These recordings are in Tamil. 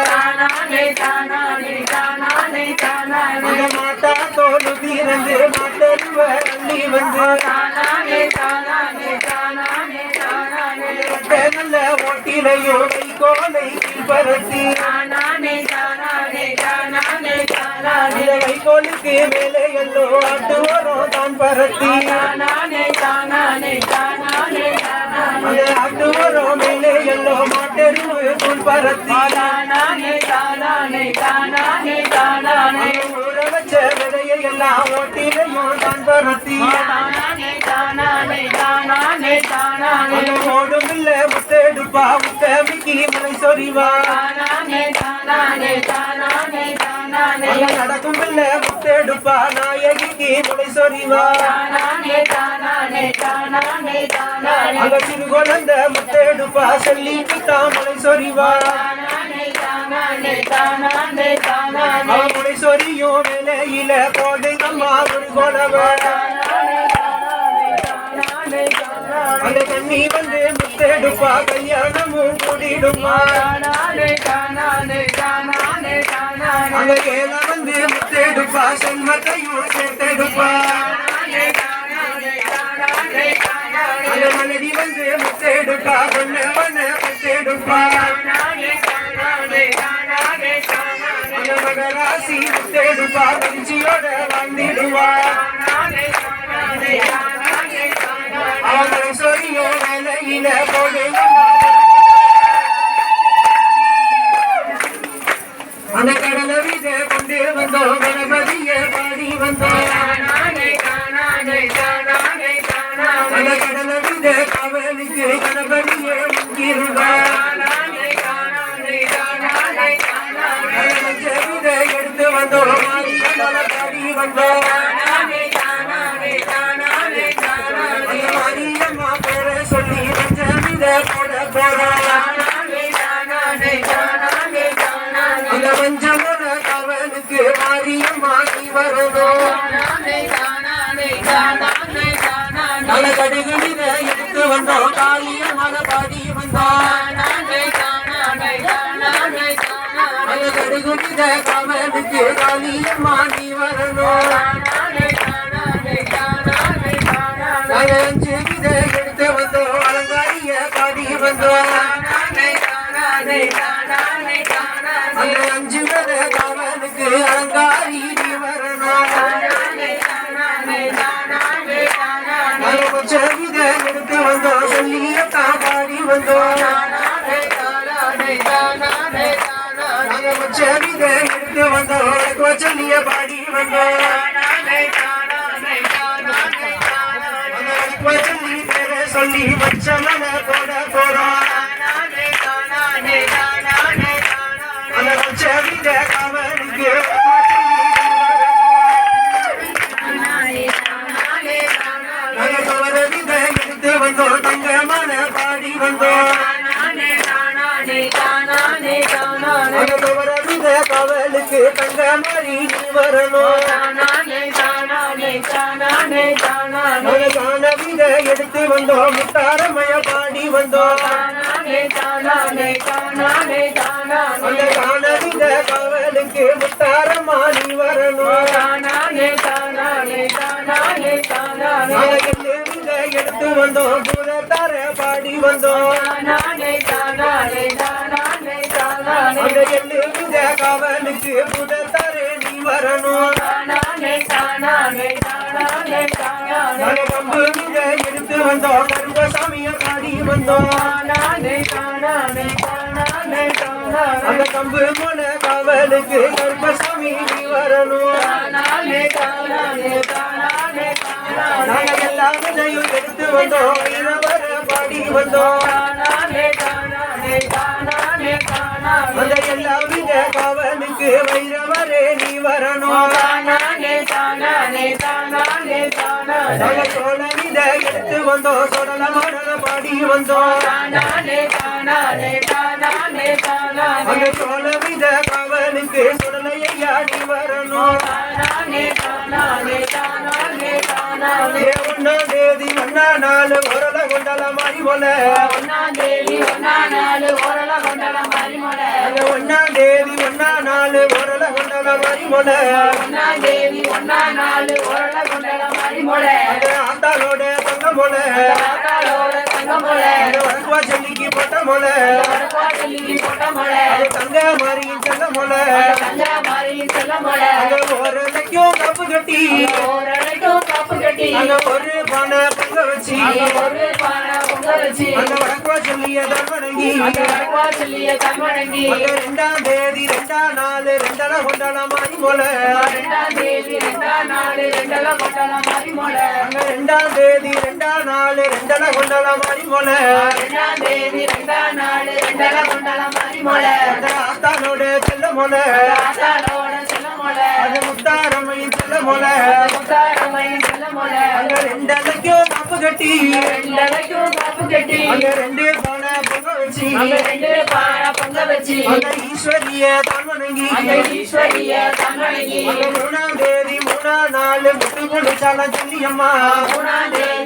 தானானே தானானே தானானே. தானானே அந்த மாட்டா தோடு தீரந்து மாட்டருவ அள்ளி வந்து நல்ல ஓட்டிலையோ வைகோலை பரத்தி வைகோலுக்கு மேலே எல்லோ ஆட்டு வரும் தான் பரத்தி. தானானே தானானே தானானே. வரும் மேலே எல்லோ மாட்டருவு தூள் பரத்தி. தானானே தானானே தானானே தானானே. ஊற வச்ச விதையை எல்லாம் ஓட்டிலையும் தான் பரத்தி. தானானே தானானே தானானே தானானே. ஓடும் இல்ல முத்தெடுப்பா முத்தமிக்கி மலை சொறிவா. தானானே தானானே தானானே தானானே அங்க நடக்கும் இல்ல முத்தெடுப்பா நாயகிக்கு மலை சொறிவா. அங்க சிறு குழந்தை முத்தெடுப்பா சொறிவா. தானானே தானானே தானானே அவ மலை சொறியும் வேலையில போடு அம்மா ஒரு தானானே அந்த தண்ணி வந்து முத்தெடுப்பா கல்யாணமும் கூடிடுமா. அங்க ஏல வந்து முத்தெடுப்பா சென்மத்தையும் சேர்த்தெடுப்பா. அந்த மலடி வந்து முத்தெடுப்பா பொண்ண தானானே தானானே அந்த மகராசி முத்தெடுப்பா கஞ்சியோட வாழ்ந்திடுவா. அவங்களை சொரியோ வேலையில போடு அந்த கடலை வீத வந்தோம் கணபதிய பாடி வந்தோம் அந்த காவலுக்கு எடுத்து வந்தோம் பாடி வந்தோம் நல்ல எடுத்து வந்தோம் காளியம்மனை பாடி வந்தோம் தானானே தானானே காளியம்மா நீ வரணும். எடுத்து வந்தோம் வந்தோம் தானானே எடுத்து வந்தோம் சொல்லிய பாடி வந்தோம் சொல்லி பேரை போட போறோம் வந்தோம் காவலுக்கு தங்க மாதிரி நீ வரணும் தானானே எடுத்து வந்தோம் முத்தாரமய பாடி வந்தோம் தானானே தானானே தானானே தானானே அந்த காண வித காவலுக்கு முத்தாரமா நீ வரணும் பாடி வந்தோம் பூரத்தார பாடி வந்தோம் தானானே தானானே தானானே அந்த எள்ளு வித காவலுக்கு புதத்தாரே நீ வரணும் கம்பு வித எடுத்து வந்தோம் கருப்பசாமிய பாடி வந்தோம் அந்த கம்பு போல காவலுக்கு கருப்பசாமி நீ வரணும் தானானே தானானே தானானே எடுத்து வந்தோம் இரவர பாடி வந்தோம் அந்த எல்லா வித காவலுக்கு வைரவரே நீ வரணும் தானானே சோழ வித எடுத்து வந்தோம் சொடல மாடல பாடி வந்தோம் அந்த சோழ வித காவலுக்கு சுடலையா நீ வரணும் தேதி ஒன்னா நாள் உரல கொண்டால மாறி போல ஒன்னாம் தேதி ஒன்னா நாள் ஒன்னாம் தேதி ஒன்னா உரல கொண்டால மாறி போல ஒன்னாம் தேதி ஒன்னா நாள் போல போட்ட போல வடக்காட்டலிக்கு போட்ட மலை தங்க மாறியின் செல்ல போல தஞ்சா கப்பு கட்டி. அங்க ஒரு பானை பொங்க வச்சு. அங்க வடக்குவா சொல்லிய தர்மனங்கி அங்க ரெண்டாம் தேதி ரெண்டாம் நாள் ரெண்டல கொண்டாட மாறி போல ரெண்டாம் தேதி ரெண்டாம் நாள் ரெண்டெல்லாம் கொண்டாட மறிமலை அங்க ரெண்டாம் தேதி நாள் ரெண்டல கொண்டாட மாறி போல ரெண்டாம் தேதி ரெண்டாம் நாள் ரெண்டெல்லாம் கொண்டாட மறிமலை அந்த ஆத்தானோட செல்ல போல ஆத்தாளோட செல்ல மலை அது முத்தாரம்மையின் செல்ல போல முத்தாரமையின் செல்ல மலை அங்க ரெண்டலைக்கும் கப்பு கட்டி. ரெண்டரைக்கும் காப்பு கட்டி. அங்க ரெண்டு பானை பொங்க வச்சு. அங்க ரெண்டு பானை பொங்க வச்சு. அந்த ஈஸ்வரிய அங்க மூணாம் தேதி மூணாம் நாள் முட்டு கொடுத்தாலும் சொல்லியம்மா மூணாம் தேதி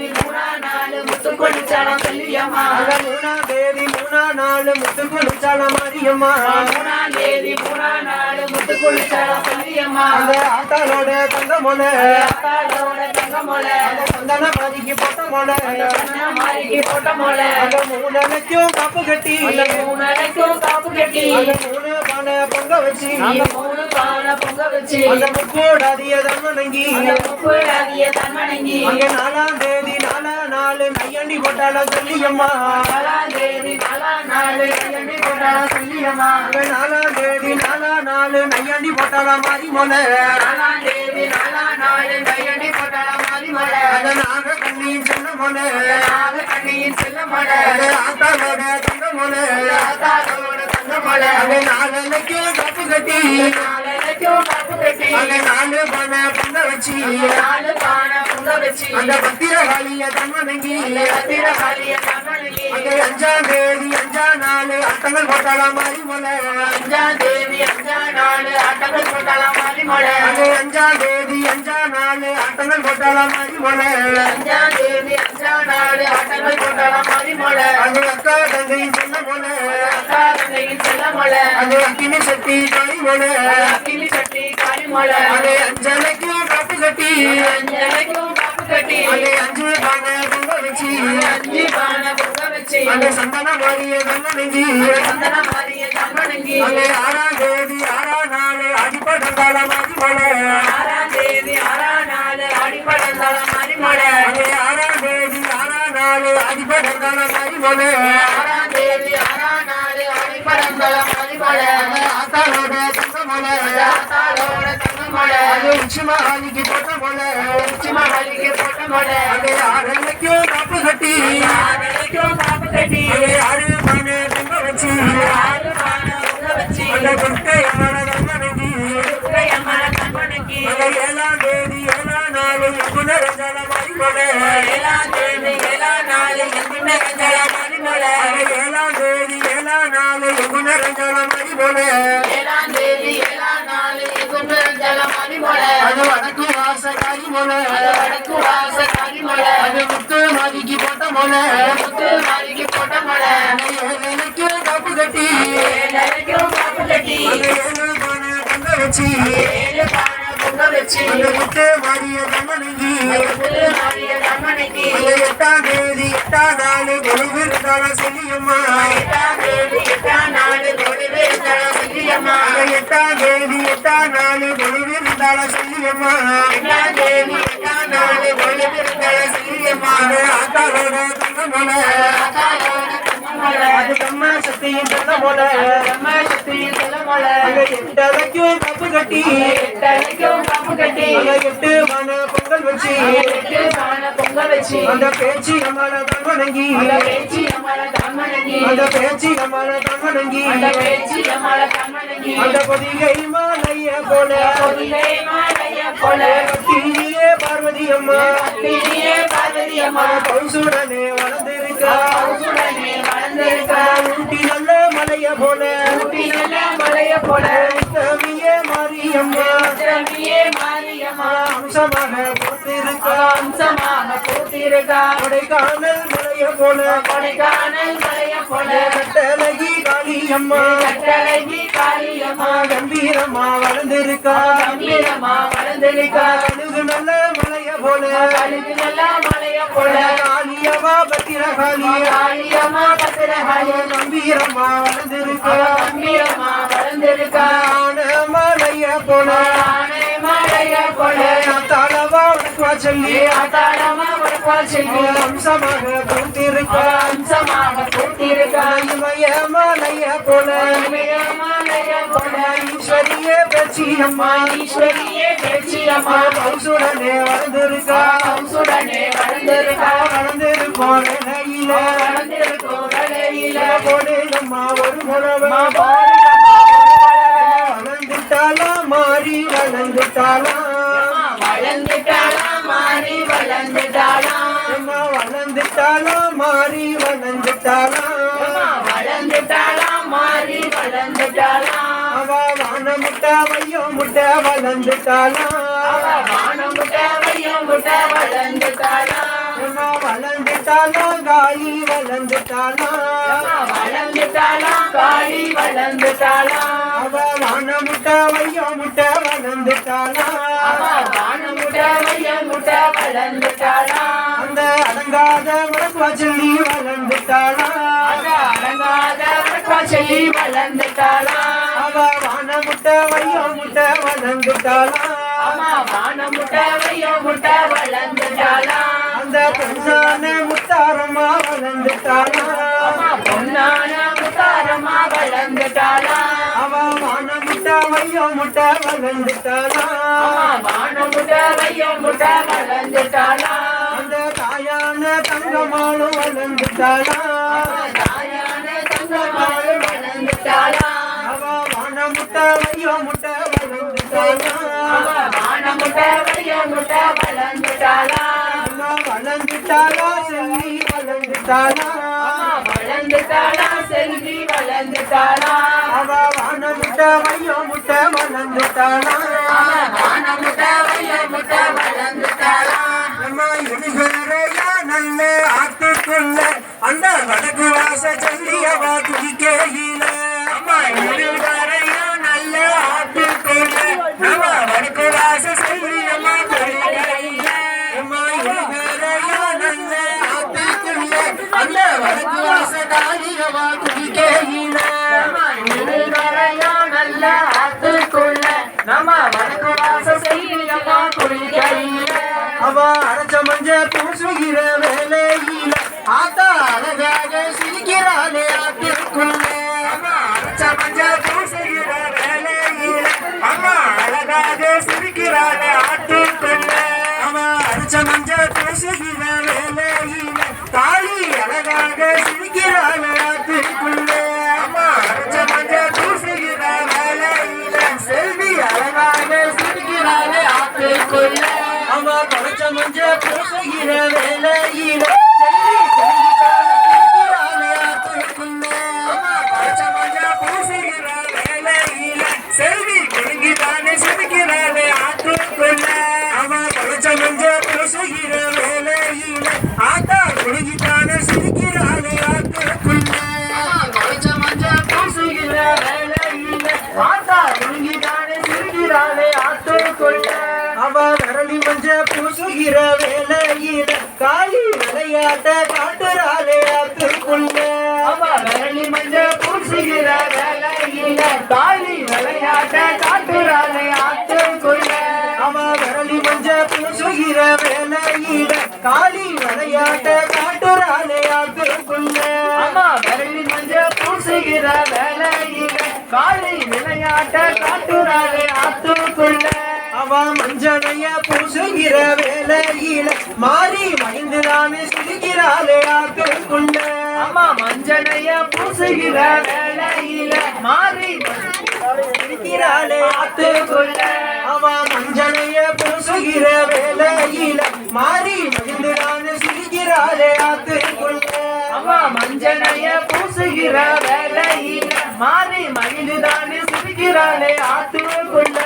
அங்க மூணாம் தேதி மூணாம் நாள் முட்டு கொடுத்தாலும் மாரியம்மா மூணாம் தேதி மூணாம் நாள் முத்து கொடிச்சாலம் சொல்லியம்மா அந்த ஆத்தாளோட தங்க மொழ அக்காளோட தங்க மொளை அந்த சந்தன பாதிக்கு போட்ட மொழ மாறிக்கு போட்ட மொளை அந்த மூணலைக்கும் கப்பு கட்டி. அந்த மூணு அடைக்கும் காப்பு கட்டி. அந்த மூணு பானை பொங்க வச்சு. அந்த மூணு பானை பொங்க வச்சு அந்த முக்கோடாதிய தர்மனங்கி அந்த அடிய தன்மணங்கி அங்க நாலாம் தேதி நாலாம் நாள் கையண்டி போட்டாலும் சொல்லியம்மா. நாலாம் தேதி நாலாம் நாள் கையண்டி போட்டாலும் சொல்லியம்மா. அங்க நாலாம் தேதி நாலாம் நாள் நையாண்டி போட்டாலும் மாறி மொழ நாலாம் தேதி நாலாம் நாள் கையண்டி போட்டாலும் மதிமலை அந்த நாக கண்ணியும் சொன்ன மொழ நாக கண்ணியின் செல்ல மலை அந்த ஆத்தாளோட தங்க மொழ தாத்தாவோட தங்க மலை அங்க நாளைக்கு கப்பு கட்டி. அங்க நாலு பானை பொங்க வச்சு. நாலு பானை பொங்க வச்சு. அந்த தர்மனங்கி பத்திரகாளிய தன்மணங்கி அங்க அஞ்சாம் தேதி அஞ்சாம் நாள் அட்டங்கள் போட்டாலும் மாறி மொழ அஞ்சாம் தேதி அஞ்சாம் நாள் ஆட்டங்கள் போட்டாலும் அங்க அஞ்சாம் தேதி அஞ்சாம் நாள் அட்டங்கள் போட்டாலும் மாறி மொழ அஞ்சாம் தேதி அஞ்சாம் நாள் ஆட்டங்கள் போட்டாலும் மதிமலை அங்க அக்கா அக்கா தந்தையின் செல்ல மலை. அங்க அக்கினி சக்தி காரி மொழ கிளி சட்டி காளிமலை அங்க அஞ்சலைக்கு காப்பு கட்டி அஞ்சலைக்கும் காப்பு கட்டி அங்க அஞ்சு பானை பொங்க வச்சு அஞ்சு பானை பொங்க வச்சு அங்க சந்தன மாறிய தங்கனங்கி சந்தன மாறிய தன்மணங்கி அங்க ஆறாம் தேதி ஆறாம் நாள் அடிப்படங்கால மாறி மொழ ஆறாம் தேதி ஆறாம் நாள் அடிப்படந்தால மதிமலை அங்கே ஆறாம் தேதி ஆறாம் நாள் அடிப்படங்கால மாறி மொழ ஆறாம் தேதி ஆறாம் நாள் அடிப்படந்தால மதிமலை ஆத்தாளோட தங்க மொழ தாத்தாளோட தங்க மலை அது உச்சிமா ஆதிக்கு போட்ட மொழ உச்சிமா மல்லிகை போட்ட மலை அங்கே ஆறலைக்கும் காப்பு கட்டி ஆறரைக்கும் காப்பு கட்டி அங்கே ஆறு பானை பொங்க வச்சு ஆறு பானை பொங்க வச்சு அந்த கொட்டை அமர தங்கனங்கி உதயமல தன்மணங்கி அங்கே ஏழாம் தேதி ஏழாம் நாள் குணரங்கால மாறி மொழ ஏழாம் தேதி ஏழாம் நாள் எங்குமே கஞ்சல மதிமலை அங்கே ஏழாம் தேதி ஏழாம் நாள் குணரங்கால மாறி மொழ ஏழாம் தேதி ஏழாம் நாள் எங்குமே கஞ்சல மதிமலை அது வடக்கு வாசகாரி மொழ அது வடக்கு வாச காரிமலை அது முத்து மாதிக்கு போட்ட மொழ முத்து மாளிகை போட்ட மலை எனக்கு காப்பு கட்டி ஏழரைக்கும் காப்பு பானை பொங்க வச்சு. அந்த எட்டாம் தேதி எட்டாம் நாள் கொழுவு இருந்தாலும் சொல்லியம்மா அந்த எட்டாம் தேதி எட்டாம் நாள் கொழுவு இருந்தாலும் சொல்லியம்மா எட்டாம் தேதி எட்டாம் நாள் கொடுவே எட்டரைக்கும் கப்பு கட்டி. எட்டரைக்கும் காப்பு கட்டி. எட்டு பானை பொங்கல் வச்சு. எட்டு பானை பொங்க வச்சு. அந்த பேச்சு நம்மள தங்கனங்கி அந்த பேச்சு நம்மள தன்மணங்கி அந்த பேச்சு நம்மள தங்கனங்கி அந்த பேச்சு நம்மள தன்மணங்கி அந்த பொதிகை மாலைய போல. பொதிகை மாலைய போல. கட்டியே பார்வதி அம்மா. அத்தினியே பார்வதி அம்மா. பௌசுடனே வளர்ந்திருக்க. பௌசுடனே வளர்ந்திருக்க. ஊட்டி நல்ல மலைய போல. ஊட்டி நல்ல மலைய போல. உத்தமியே மாரியம்மா. உத்திரமியே மாரியம்மா. அம்சமாக பொறுத்திருக்க அம்சமாக பூத்திருக்கா. கொடைக்கானல் மலைய போல. கொடைக்கானல் மலைய போல. கட்டழகி காளியம்மா. கட்டழகி காளியம்மா. கம்பீரமா வளர்ந்திருக்கா. கம்பீரமா வளர்ந்திருக்கா. நல்ல மலைய போல மலைய போல காளியவா பத்திரகாளியா. காளியம்மா பத்திரகாளி கம்பீரமா வளர்ந்திருக்கா கம்பீரமா வளர்ந்திருக்கா. மலைய போல மலைய போல தாளவா உனக்கு சொல்லி. அம்சமாக பூத்திருக்கா. அம்சமாக பூத்திருக்கா. இமய மலைய போல ஈஸ்வரிய பேச்சியம்மா ஈஸ்வரியே பேச்சியம்மா கௌசுடனே வளர்ந்திருக்கா. கம்சுடனே வளர்ந்திருக்கா. வளர்ந்திருக்கோம் நிலையில வளர்ந்திருக்கும் வேளையில போடு நம்ம ஒரு முழவ வளர்ந்துட்டாலா மாறி வளர்ந்துட்டாலா வளர்ந்துட்டாளா மாறி வளர்ந்துட்டாளா. அம்மா வளர்ந்துட்டாலா மாறி வளர்ந்துட்டாலா வளர்ந்துட்டாளா மாறி வளர்ந்துட்டாளா அவ வான முட்டை வையோ முட்டை வளர்ந்துட்டாளா அவ வானம் முட்டை வையம் முட்டை வளர்ந்துட்டாளா அம்மா வளர்ந்துட்டாலா காளி வளர்ந்துட்டாளா வளர்ந்துட்டாளா காளி வளர்ந்துட்டாளா அவ வான முட்டை வையோ முட்டை வளர்ந்துட்டாளா அவ வானம் முட்டை வையம் முட்டை வளர்ந்துட்டாளா அந்த அடங்காத முடக்குவா சொல்லி வளர்ந்துட்டாளா அத அடங்காத சொல்லி வளர்ந்துட்டாளா? அவ வான முட்டை வையோ முட்டை வளர்ந்துட்டாளா? அம்மா வானம் முட்டை வையம் முட்டை வளர்ந்துட்டாளா? அந்த பொன்னான முத்தாரமா வளர்ந்துட்டாளா? அம்மா பொன்னான முத்தாரமா வளர்ந்துட்டாளா? அவ வான முட்டை வையோ முட்டை அம்மா அந்த தாயான தங்கமாலும் வளர்ந்துட்டாளா? தாயான தங்கமாள் வளர்ந்துட்டாளா முட்டை முட்டை வளர்ந்துட்டாளா அவ முட்டை முட்டை வளர்ந்துட்டாளா அம்மா வளர்ந்துட்டாளா செல்வி வளர்ந்துட்டாளா அம்மா வளர்ந்துட்டாளா செல்வி வளர்ந்துட்டாளா அவ வான முட்டை வையோ முட்டை வளர்ந்துட்டாளா? அவ வானம் முட்டை வையம் முட்டை வடக்கு வாச சொல்லியவ துதிக்கையில அம்மா இடுகரையா நம்ம வடக்கு வாச சொல்லியம்மா துதிக்கையில அம்மா இடுகரையா நல்ல அந்த வடக்கு நம்ம வடக்கு செய்யமா அவ அரைச்ச மஞ்ச பூசுகிற வேலையில. ஆத்தா அழகாக சிரிக்கிறாளே ஆத்திற்குள்ள அம்மா அரைச்ச மஞ்ச அம்மா அழகாக சிரிக்கிறாளே ஆத்திற்குள்ள அவ அரைச்ச மஞ்ச பூசுகிற வேலையில தாலி அழகாக சிரிக்கிறாளே ஆத்திற்குள்ள அம்மா அரைச்ச மஞ்ச பூசுகிற வேலையில செல்வி அழகாக சிரிக்கிறாளே ஆத்திற்குள்ள அவ படைச்ச மஞ்ச பூசுகிற விளையாட்ட காட்டுறாளே ஆத்துக்குள்ள அவ விரலி மஞ்ச பூசுகிற வேலையில தாலி விளையாட்ட காட்டுறாளே ஆத்துக்குள்ள அவ விரலி மஞ்ச பூசுகிற வேலையில காளி விளையாட்ட காட்டுறாளே ஆத்துக்குள்ள அம்மா விரலி மஞ்ச பூசுகிற வேலையில காளி விளையாட்ட காட்டுறாளே ஆத்துக்குள்ள அவ மஞ்சளைய பூசுகிற வேலையில மாறி மயந்துதானே சிரிக்கிறாளே ஆத்துக்குள்ள அம்மா மஞ்சளைய பூசுகிற வேலையில மாறி சிரிக்கிறாளே ஆத்துக்குள்ள அவ மஞ்சளைய பூசுகிற வேலையில மாறி மகிழ்ந்துடான்னு சிரிக்கிறாளே ஆத்துக்குள்ள அம்மா மஞ்சளைய பூசுகிற வேலையில மாறி மகிழ்ந்துதானே சிரிக்கிறாளே ஆத்துக்குள்ள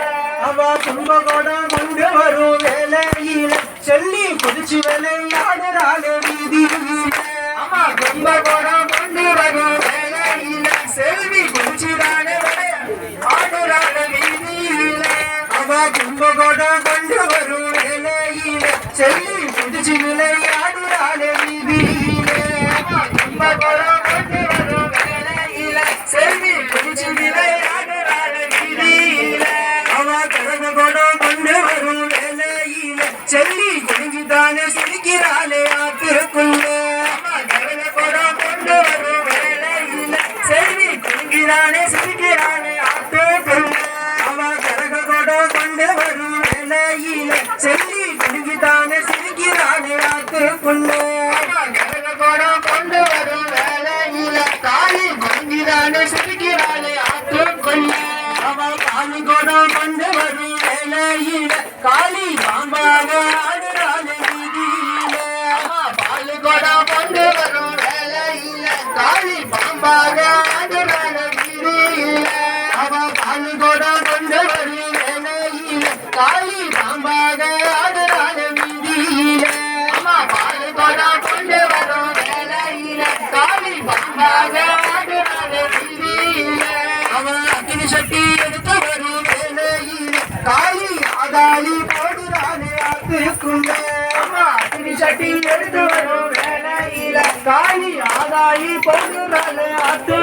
அவ கும்பகோட கொண்டு வரும் வேலையில. சொல்லி குதிச்சு விளையாடுறாள் வீதியில. அவ கும்பகோட கொண்டு வரும் வேலையில. செல்வி குதிச்சுதான ஆடுறாள் வீதியில. அவ கும்பகோட கொண்டு வரும் வேலையில. சொல்லி குதிச்சு விளையாடுறாள் வீதியில. கும்பகோட ஈரானே கட்டி எடுத்து வரும் வேலையில காய் ஆதாயி பொண்ணு அத்து